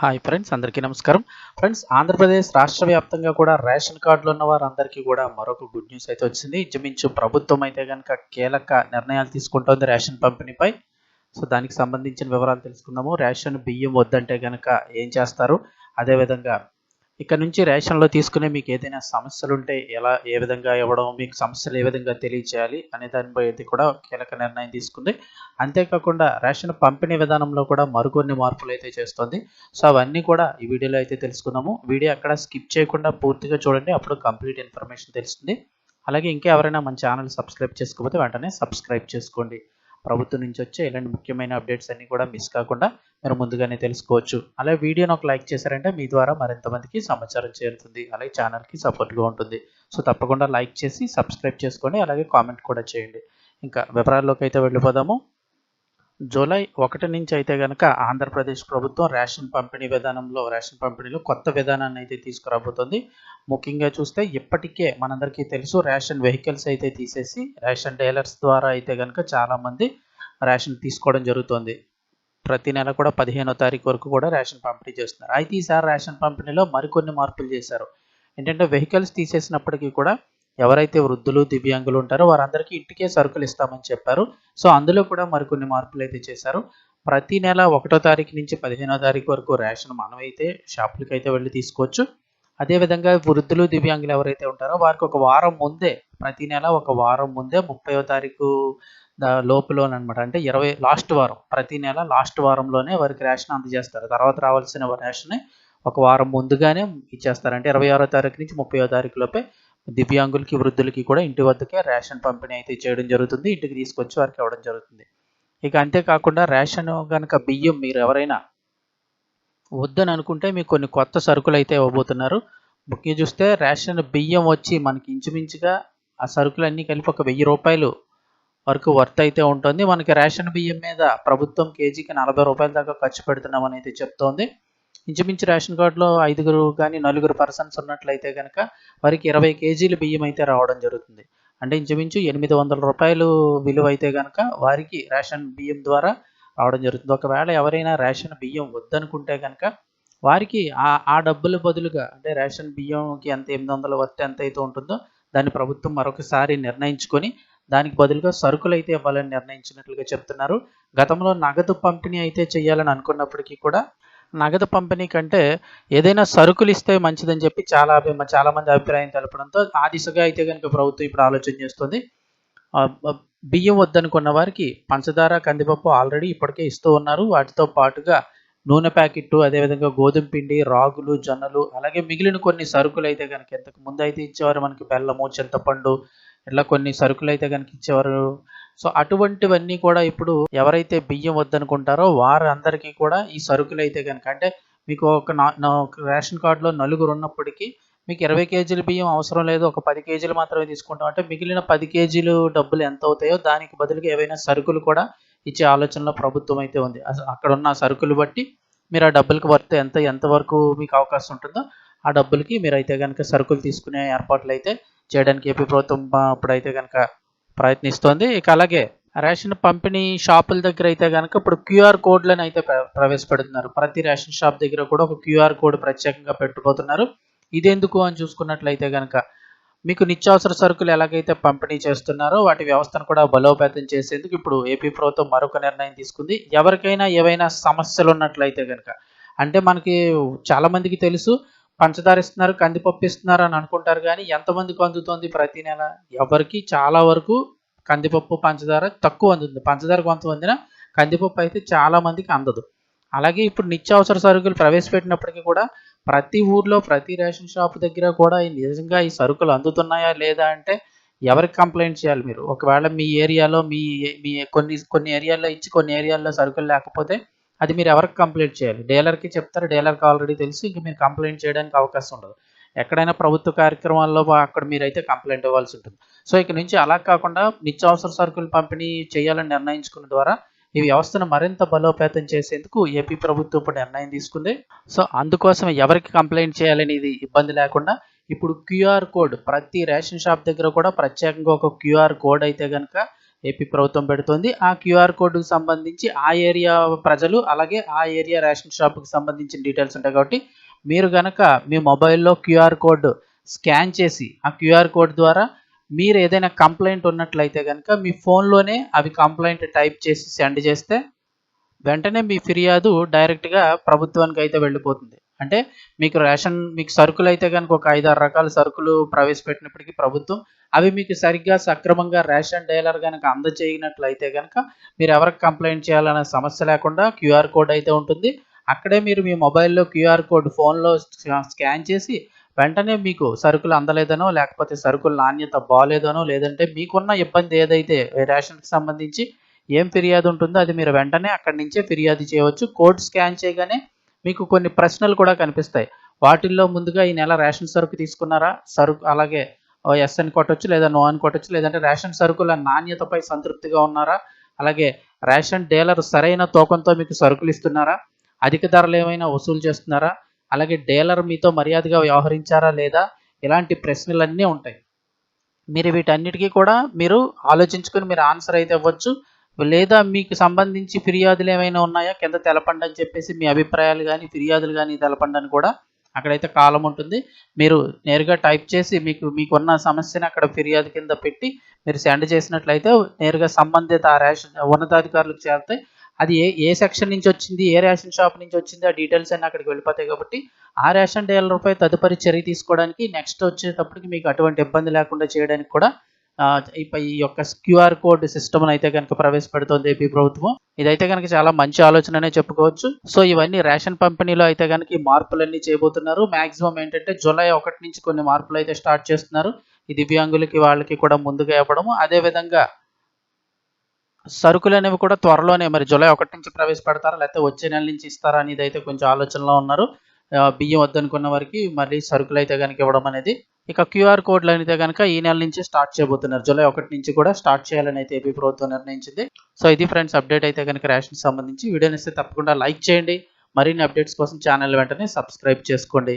Hi friends అందరికీ నమస్కారం. Friends Andhra Pradesh రాష్ట్ర వ్యాప్తంగా కూడా రేషన్ కార్డులు ఉన్న వారందరికీ కూడా మరొక గుడ్ న్యూస్ అయితే వచ్చింది. ఇంచుమించు ప్రభుత్వం అయితే కనుక కీలక నిర్ణయాలు తీసుకుంటోంది రేషన్ పంపిణీపై. సో దానికి సంబంధించిన వివరాలు తెలుసుకుందాము. రేషన్ బియ్యం వద్దంటే కనుక ఏం చేస్తారు? అదేవిధంగా ఇక్కడ నుంచి రేషన్లో తీసుకునే మీకు ఏదైనా సమస్యలు ఉంటే ఎలా ఏ విధంగా ఇవ్వడం మీకు సమస్యలు ఏ విధంగా తెలియచేయాలి అనే దానిపై అయితే కూడా కీలక నిర్ణయం తీసుకుంది. అంతేకాకుండా రేషన్ పంపిణీ విధానంలో కూడా మరికొన్ని మార్పులు అయితే చేస్తుంది. సో అవన్నీ కూడా ఈ వీడియోలో అయితే తెలుసుకున్నాము. వీడియో అక్కడ స్కిప్ చేయకుండా పూర్తిగా చూడండి. అప్పుడు కంప్లీట్ ఇన్ఫర్మేషన్ తెలుస్తుంది. అలాగే ఇంకా ఎవరైనా మన ఛానల్ సబ్స్క్రైబ్ చేసుకోకపోతే వెంటనే సబ్స్క్రైబ్ చేసుకోండి. ప్రభుత్వం నుంచి వచ్చే ఇలాంటి ముఖ్యమైన అప్డేట్స్ అన్ని కూడా మిస్ కాకుండా మీరు ముందుగానే తెలుసుకోవచ్చు. అలాగే వీడియోని ఒక లైక్ చేశారంటే మీ ద్వారా మరింత మందికి సమాచారం చేరుతుంది. అలాగే ఛానల్కి సపోర్ట్గా ఉంటుంది. సో తప్పకుండా లైక్ చేసి సబ్స్క్రైబ్ చేసుకోండి అలాగే కామెంట్ కూడా చేయండి. ఇంకా వివరాల్లోకి అయితే వెళ్ళిపోదాము. జూలై ఒకటి నుంచి అయితే కనుక ఆంధ్రప్రదేశ్ ప్రభుత్వం రేషన్ పంపిణీ విధానంలో రేషన్ పంపిణీలో కొత్త విధానాన్ని అయితే తీసుకురాబోతోంది. ముఖ్యంగా చూస్తే ఇప్పటికే మనందరికీ తెలుసు రేషన్ వెహికల్స్ అయితే తీసేసి రేషన్ డీలర్స్ ద్వారా అయితే కనుక చాలామంది రేషన్ తీసుకోవడం జరుగుతుంది. ప్రతి నెల కూడా పదిహేనో తారీఖు వరకు కూడా రేషన్ పంపిణీ చేస్తున్నారు. అయితే ఈసారి రేషన్ పంపిణీలో మరికొన్ని మార్పులు చేశారు. ఏంటంటే వెహికల్స్ తీసేసినప్పటికీ కూడా ఎవరైతే వృద్ధులు దివ్యాంగులు ఉంటారో వారందరికీ ఇంటికే సరుకులు ఇస్తామని చెప్పారు. సో అందులో కూడా మరికొన్ని మార్పులు అయితే చేశారు. ప్రతి నెల ఒకటో తారీఖు నుంచి పదిహేనో తారీఖు వరకు రేషన్ మనమైతే షాపులకి అయితే వెళ్ళి తీసుకోవచ్చు. అదేవిధంగా వృద్ధులు దివ్యాంగులు ఎవరైతే ఉంటారో వారికి ఒక వారం ముందే ప్రతి నెల ఒక వారం ముందే ముప్పైవ తారీఖు లోపులోనమాట అంటే ఇరవై లాస్ట్ వారం ప్రతి నెల లాస్ట్ వారంలోనే వారికి రేషన్ అందజేస్తారు. తర్వాత రావాల్సిన రేషన్ ఒక వారం ముందుగానే ఇచ్చేస్తారు. అంటే ఇరవై ఆరో తారీఖు నుంచి ముప్పై తారీఖు లోపే దివ్యాంగులకి వృద్ధులకి కూడా ఇంటి వద్దకే రేషన్ పంపిణీ అయితే చేయడం జరుగుతుంది. ఇంటికి తీసుకొచ్చి వారికి ఇవ్వడం జరుగుతుంది. ఇక అంతేకాకుండా రేషన్ కనుక బియ్యం మీరు ఎవరైనా వద్దని అనుకుంటే మీకు కొన్ని కొత్త సరుకులు అయితే ఇవ్వబోతున్నారు. ముఖ్యం చూస్తే రేషన్ బియ్యం వచ్చి మనకి ఇంచుమించుగా ఆ సరుకులన్నీ కలిపి ఒక వెయ్యి రూపాయలు వరకు వర్త్ అయితే ఉంటుంది. మనకి రేషన్ బియ్యం మీద ప్రభుత్వం కేజీకి నలభై రూపాయల దాకా ఖర్చు పెడుతున్నామని అయితే చెప్తోంది. ఇంచుమించు రేషన్ కార్డులో ఐదుగురు కానీ నలుగురు పర్సన్స్ ఉన్నట్లయితే కనుక వారికి ఇరవై కేజీలు బియ్యం అయితే రావడం జరుగుతుంది. అంటే ఇంచుమించు ఎనిమిది వందల రూపాయలు విలువ అయితే కనుక వారికి రేషన్ బియ్యం ద్వారా రావడం జరుగుతుంది. ఒకవేళ ఎవరైనా రేషన్ బియ్యం వద్దనుకుంటే కనుక వారికి ఆ ఆ డబ్బుల బదులుగా అంటే రేషన్ బియ్యంకి ఎంత ఎనిమిది వందల వర్త్ ఎంత అయితే ఉంటుందో దాన్ని ప్రభుత్వం మరొకసారి నిర్ణయించుకొని దానికి బదులుగా సరుకులు అయితే ఇవ్వాలని నిర్ణయించినట్లుగా చెప్తున్నారు. గతంలో నగదు పంపిణీ అయితే చేయాలని అనుకున్నప్పటికీ కూడా నగదు పంపిణీ కంటే ఏదైనా సరుకులు ఇస్తే మంచిదని చెప్పి చాలా చాలా మంది అభిప్రాయం తెలపడంతో ఆ దిశగా అయితే కనుక ప్రభుత్వం ఇప్పుడు ఆలోచన చేస్తుంది. బియ్యం వద్దనుకున్న వారికి పంచదార కందిపప్పు ఆల్రెడీ ఇప్పటికే ఇస్తూ ఉన్నారు. వాటితో పాటుగా నూనె ప్యాకెట్ అదేవిధంగా గోధుమ పిండి రాగులు జొన్నలు అలాగే మిగిలిన కొన్ని సరుకులు అయితే కనుక ఇంతకు ముందు అయితే ఇచ్చేవారు మనకి బెల్లము చింతపండు ఇట్లా కొన్ని సరుకులు అయితే కనుక ఇచ్చేవారు. సో అటువంటివన్నీ కూడా ఇప్పుడు ఎవరైతే బియ్యం వద్దనుకుంటారో వారందరికీ కూడా ఈ సరుకులు అయితే కనుక అంటే మీకు ఒక రేషన్ కార్డులో నలుగురు ఉన్నప్పటికీ మీకు ఇరవై కేజీల బియ్యం అవసరం లేదు ఒక పది కేజీలు మాత్రమే తీసుకుంటాం. అంటే మిగిలిన పది కేజీలు డబ్బులు ఎంత అవుతాయో దానికి బదులుగా ఏవైనా సరుకులు కూడా ఇచ్చే ఆలోచనలో ప్రభుత్వం అయితే ఉంది. అక్కడ ఉన్న సరుకులు బట్టి మీరు ఆ డబ్బులకు వర్త్ ఎంత ఎంతవరకు మీకు అవకాశం ఉంటుందో ఆ డబ్బులకి మీరు అయితే కనుక సరుకులు తీసుకునే ఏర్పాట్లు అయితే చేయడానికి ఏపీ ప్రభుత్వం ఇప్పుడైతే కనుక ప్రయత్నిస్తోంది. ఇక అలాగే రేషన్ పంపిణీ షాపుల దగ్గర అయితే కనుక ఇప్పుడు క్యూఆర్ కోడ్లను అయితే ప్రవేశపెడుతున్నారు. ప్రతి రేషన్ షాప్ దగ్గర కూడా ఒక క్యూఆర్ కోడ్ ప్రత్యేకంగా పెట్టబోతున్నారు ఇదెందుకు అని చూసుకున్నట్లయితే కనుక మీకు నిత్యావసర సరుకులు ఎలాగైతే పంపిణీ చేస్తున్నారో వాటి వ్యవస్థను కూడా బలోపేతం చేసేందుకు ఇప్పుడు ఏపీ ప్రభుత్వం మరొక నిర్ణయం తీసుకుంది. ఎవరికైనా ఏవైనా సమస్యలు ఉన్నట్లయితే కనుక అంటే మనకి చాలామందికి తెలుసు పంచదార ఇస్తున్నారు కందిపప్పు ఇస్తున్నారు అని అనుకుంటారు కానీ ఎంతమందికి అందుతుంది ప్రతి నెల? ఎవరికి? చాలా వరకు కందిపప్పు పంచదార తక్కువ అందుతుంది. పంచదార కొంతమందిన కందిపప్పు అయితే చాలా మందికి అందదు. అలాగే ఇప్పుడు నిత్యావసర సరుకులు ప్రవేశపెట్టినప్పటికీ కూడా ప్రతి ఊర్లో ప్రతి రేషన్ షాప్ దగ్గర కూడా నిజంగా ఈ సరుకులు అందుతున్నాయా లేదా అంటే ఎవరికి కంప్లైంట్ చేయాలి మీరు? ఒకవేళ మీ ఏరియాలో మీ మీ కొన్ని కొన్ని ఏరియాల్లో ఇచ్చి కొన్ని ఏరియాల్లో సరుకులు లేకపోతే అది మీరు ఎవరికి కంప్లైంట్ చేయాలి? డీలర్కి చెప్తారు డీలర్కి ఆల్రెడీ తెలుసు ఇంక మీరు కంప్లైంట్ చేయడానికి అవకాశం ఉండదు. ఎక్కడైనా ప్రభుత్వ కార్యక్రమాల్లో అక్కడ మీరైతే కంప్లైంట్ ఇవ్వాల్సి ఉంటుంది. సో ఇక నుంచి అలా కాకుండా నిత్యావసర సరుకులు పంపిణీ చేయాలని నిర్ణయించుకున్న ద్వారా ఈ వ్యవస్థను మరింత బలోపేతం చేసేందుకు ఏపీ ప్రభుత్వం ఇప్పుడు నిర్ణయం తీసుకుంది. సో అందుకోసం ఎవరికి కంప్లైంట్ చేయాలనేది ఇబ్బంది లేకుండా ఇప్పుడు క్యూఆర్ కోడ్ ప్రతి రేషన్ షాప్ దగ్గర కూడా ప్రత్యేకంగా ఒక క్యూఆర్ కోడ్ అయితే కనుక ఏపీ ప్రభుత్వం పెడుతోంది. ఆ క్యూఆర్ కోడ్కు సంబంధించి ఆ ఏరియా ప్రజలు అలాగే ఆ ఏరియా రేషన్ షాప్కి సంబంధించిన డీటెయిల్స్ ఉంటాయి కాబట్టి మీరు కనుక మీ మొబైల్లో క్యూఆర్ కోడ్ స్కాన్ చేసి ఆ క్యూఆర్ కోడ్ ద్వారా మీరు ఏదైనా కంప్లైంట్ ఉన్నట్లయితే కనుక మీ ఫోన్లోనే అవి కంప్లైంట్ టైప్ చేసి సెండ్ చేస్తే వెంటనే మీ ఫిర్యాదు డైరెక్ట్గా ప్రభుత్వానికి అయితే వెళ్ళిపోతుంది. అంటే మీకు రేషన్ మీకు సరుకులు అయితే కనుక ఒక ఐదు ఆరు రకాల సరుకులు ప్రవేశపెట్టినప్పటికీ ప్రభుత్వం అవి మీకు సరిగ్గా సక్రమంగా రేషన్ డీలర్ కనుక అందజేయనట్లయితే కనుక మీరు ఎవరికి కంప్లైంట్ చేయాలనే సమస్య లేకుండా క్యూఆర్ కోడ్ అయితే ఉంటుంది. అక్కడే మీరు మీ మొబైల్లో క్యూఆర్ కోడ్ ఫోన్లో స్కాన్ చేసి వెంటనే మీకు సరుకులు అందలేదనో లేకపోతే సరుకుల నాణ్యత బాగాలేదనో లేదంటే మీకున్న ఇబ్బంది ఏదైతే రేషన్కి సంబంధించి ఏం ఫిర్యాదు ఉంటుందో అది మీరు వెంటనే అక్కడి నుంచే ఫిర్యాదు చేయవచ్చు. కోడ్ స్కాన్ చేయగానే మీకు కొన్ని ప్రశ్నలు కూడా కనిపిస్తాయి. వాటిల్లో ముందుగా ఈ నెల రేషన్ సరుకు తీసుకున్నారా? సరుకు అలాగే ఎస్ అని లేదా నో అని కొట్టొచ్చు లేదంటే రేషన్ సరుకుల నాణ్యతపై సంతృప్తిగా ఉన్నారా? అలాగే రేషన్ డీలర్ సరైన తూకంతో మీకు సరుకులు ఇస్తున్నారా? అధిక ధరలు ఏమైనా వసూలు చేస్తున్నారా? అలాగే డీలర్ మీతో మర్యాదగా వ్యవహరించారా లేదా? ఇలాంటి ప్రశ్నలన్నీ ఉంటాయి. మీరు వీటన్నిటికీ కూడా మీరు ఆలోచించుకొని మీరు ఆన్సర్ అయితే ఇవ్వచ్చు. లేదా మీకు సంబంధించి ఫిర్యాదులు ఏమైనా ఉన్నాయా? కింద తెలపండి అని చెప్పేసి మీ అభిప్రాయాలు కానీ ఫిర్యాదులు కానీ తెలపండి అని కూడా అక్కడైతే కాలం ఉంటుంది. మీరు నేరుగా టైప్ చేసి మీకు మీకున్న సమస్యని అక్కడ ఫిర్యాదు కింద పెట్టి మీరు సెండ్ చేసినట్లయితే నేరుగా సంబంధిత రేషన్ ఉన్నతాధికారులకు చేరుతాయి అది ఏ ఏ సెక్షన్ నుంచి వచ్చింది ఏ రేషన్ షాప్ నుంచి వచ్చింది ఆ డీటెయిల్స్ అన్నీ అక్కడికి వెళ్ళిపోతాయి కాబట్టి ఆ రేషన్ డీలర్పై తదుపరి చర్య తీసుకోవడానికి నెక్స్ట్ వచ్చేటప్పటికి మీకు అటువంటి ఇబ్బంది లేకుండా చేయడానికి కూడా ఈ యొక్క క్యూఆర్ కోడ్ సిస్టమ్ అయితే కనుక ప్రవేశపెడుతోంది ఏపీ ప్రభుత్వం. ఇదైతే కనుక చాలా మంచి ఆలోచననే చెప్పుకోవచ్చు. సో ఇవన్నీ రేషన్ పంపిణీలో అయితే కనుక ఈ మార్పులన్నీ చేయబోతున్నారు. మాక్సిమం ఏంటంటే జూలై ఒకటి నుంచి కొన్ని మార్పులు అయితే స్టార్ట్ చేస్తున్నారు. ఈ దివ్యాంగులకి వాళ్ళకి కూడా ముందుగా ఇవ్వడము. అదేవిధంగా సరుకులు అనేవి కూడా త్వరలోనే మరి జూలై ఒకటి నుంచి ప్రవేశపెడతారా లేకపోతే వచ్చే నెల నుంచి ఇస్తారా అనేది అయితే కొంచెం ఆలోచనలో ఉన్నారు. బియ్యం వద్దనుకున్న వారికి మళ్ళీ సరుకులు అయితే కనుక ఇవ్వడం అనేది ఇక క్యూఆర్ కోడ్లు అయితే కనుక ఈ నెల నుంచి స్టార్ట్ చేయబోతున్నారు. జూలై ఒకటి నుంచి కూడా స్టార్ట్ చేయాలని అయితే ఏపీ ప్రభుత్వం నిర్ణయించింది. సో ఇది ఫ్రెండ్స్ అప్డేట్ అయితే కనుక రేషన్ సంబంధించి. వీడియోని ఇస్తే తప్పకుండా లైక్ చేయండి. మరిన్ని అప్డేట్స్ కోసం ఛానల్ వెంటనే సబ్స్క్రైబ్ చేసుకోండి.